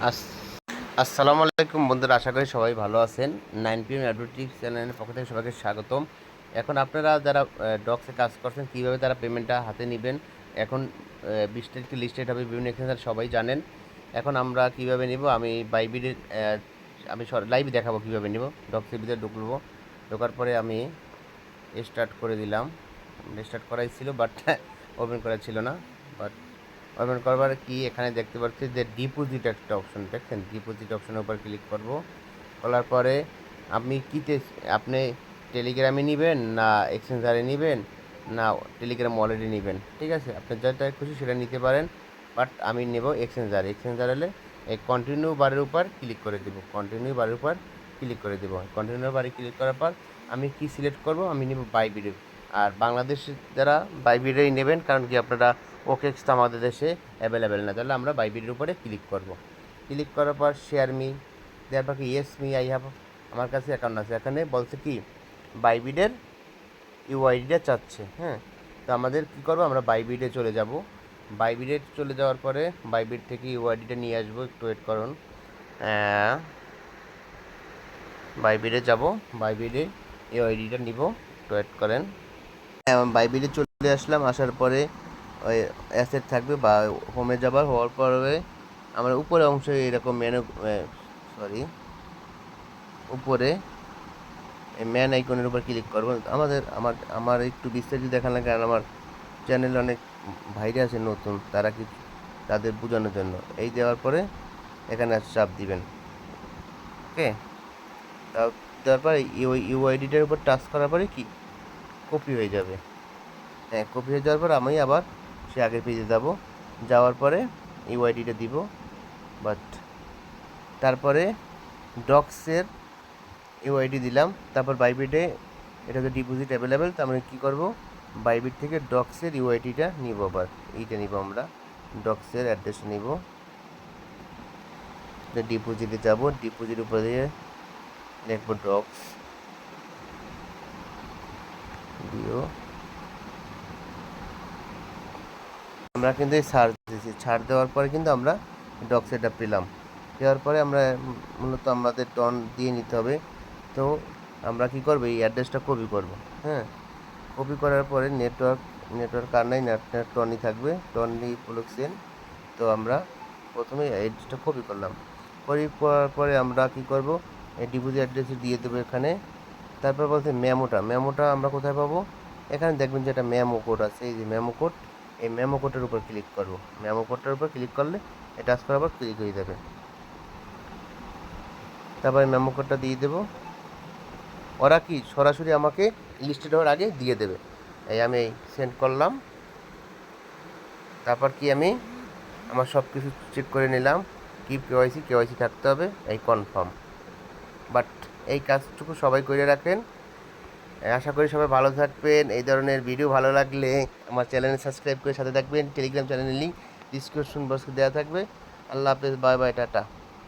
আস- আসসালামু আলাইকুম বন্ধুরা, আশা করি সবাই ভালো আছেন। নাইন পি এম অ্যাডভোটিক চ্যানেলের পক্ষ থেকে সবাইকে স্বাগতম। এখন আপনারা যারা ডক্সে কাজ করছেন, কীভাবে তারা পেমেন্টটা হাতে নেবেন? এখন বিশ তারিখে লিস্টেড হবে, বিভিন্ন এখানে সবাই জানেন। এখন আমরা কীভাবে নিব? আমি বাইবিডের আমি লাইভ দেখাবো কীভাবে নিব। ডক্সের ভিতরে ঢুকবো। ঢোকার পরে আমি স্টার্ট করে দিলাম। স্টার্ট করাই ছিল বাট ওপেন করা ছিল না। বাট ওপেন করবার কি এখানে দেখতে পাচ্ছি যে ডিপোজিট একটা অপশন দেখছেন? ডিপোজিট অপশনের উপর ক্লিক করব। করার পরে আপনি কিতে আপনি টেলিগ্রামে নেবেন না এক্সচেঞ্জারে নেবেন না টেলিগ্রাম অলরেডি নেবেন? ঠিক আছে? আপনি যেটা খুশি সেটা নিতে পারেন বাট আমি নেব এক্সচেঞ্জার এক্সচেঞ্জার হলে এই কন্টিনিউ বারের উপর ক্লিক করে দেবো। কন্টিনিউ বারের উপর ক্লিক করে দেবো। কন্টিনিউ বারে ক্লিক করার পর আমি কি সিলেক্ট করব? আমি নেব বাই ভিডিও আর বাংলাদেশের যারা বাই ভিডিওই নেবেন, কারণ কি আপনারা ওকেক্স তো আমাদের দেশে অ্যাভেলেবেল না। তাহলে আমরা বাই ভিডিওর উপরে ক্লিক করব। ক্লিক করার পর শেয়ার মি দেওয়ার কি ইয়েস মি আই হ্যাভ আমার কাছে অ্যাকাউন্ট আছে। এখানে বলছে কি বাইবিডের ইউআইডিটা চাচ্ছে। হ্যাঁ তো আমাদের কী করব, আমরা বাইবিডে চলে যাব। বাইবিডে চলে যাওয়ার পরে বাইবিড থেকে ইউআইডিটা নিয়ে আসব, একটু ওয়েট করুন। বাইবিডে যাব বাইবিডে ইউআইডিটা নিব, একটু ওয়েট করেন। বাইবিডে চলে আসলাম, আসার পরে ওই অ্যাসেট থাকবে বা হোমে যাবার হওয়ার পরে আমরা উপরে অংশে এরকম মেনু সরি উপরে ম্যান আইকনের উপর ক্লিক করব। আমাদের, আমার আমার একটু বিস্তারিত দেখা দেখানো কারণ আমার চ্যানেল অনেক ভাইরে আছে নতুন, তারা কি, তাদের বোঝানোর জন্য। এই দেওয়ার পরে এখানে চাপ দিবেন। ওকে তারপর ওই ইউআইডিটার উপর টাচ করার পরে কি? কপি হয়ে যাবে। হ্যাঁ কপি হয়ে যাওয়ার পর আমি আবার সে আগের পেজে যাব। যাওয়ার পরে ইউআইডিটা দিব। বাট তারপরে ডক্সের ইউআইডি দিলাম। তারপর বাইবিটে এটা হচ্ছে ডিপোজিট অ্যাভেলেবেল তার মানে কী করব? বাইবিট থেকে ডক্সের ইউআইডিটা নিব আবার। এইটা নিব আমরা। ডক্সের অ্যাড্রেস নিব। ডিপোজিটে যাব। ডিপোজিট উপরে দিয়ে লিখব ডক্স দিও আমরা কিন্তু এই ছাড় দিয়েছি। ছাড় দেওয়ার পরে কিন্তু আমরা ডক্স এটা পেলাম। দেওয়ার পরে আমরা মূলত আমাদের টন দিয়ে নিতে হবে। তো আমরা কি করব? এই অ্যাড্রেসটা কপি করব। হ্যাঁ? কপি করার পরে নেটওয়ার্ক নেটওয়ার্ক আর নাই নেট টনই থাকবে। টনই প্রোডাকশন তো আমরা প্রথমে অ্যাড্রেসটা কপি করলাম। কপি করার পরে আমরা কি করব? এই ডিপোজিট অ্যাড্রেসে দিয়ে দেবো এখানে। তারপর বলতে মেমোটা মেমোটা আমরা কোথায় পাবো? এখানে দেখবেন যে একটা মেমো কোড আছে, এই যে মেমো কোড, এই মেমো কোডের উপর ক্লিক করব। মেমো কোডটার উপর ক্লিক করলে এটা করার পর ক্লিক হয়ে যাবে। তারপরে মেমো কোডটা দিয়ে দেবো। ওরা কি সরাসরি আমাকে লিস্টেড হওয়ার আগে দিয়ে দেবে। এই আমি সেন্ড করলাম। তারপর কি আমি আমার সব কিছু চেক করে নিলাম। কি কেওয়াইসি কেওয়াইসি থাকতে হবে, এই কনফার্ম বাট এই কাজটুকু সবাই করে রাখেন। আশা করি সবাই ভালো থাকবেন। এই ধরনের ভিডিও ভালো লাগলে আমার চ্যানেলে সাবস্ক্রাইব করে সাথে থাকবেন। টেলিগ্রাম চ্যানেলের লিঙ্ক ডিসক্রিপশন বক্সে দেওয়া থাকবে। আল্লাহ হাফেজ, বাই বাই, টাটা।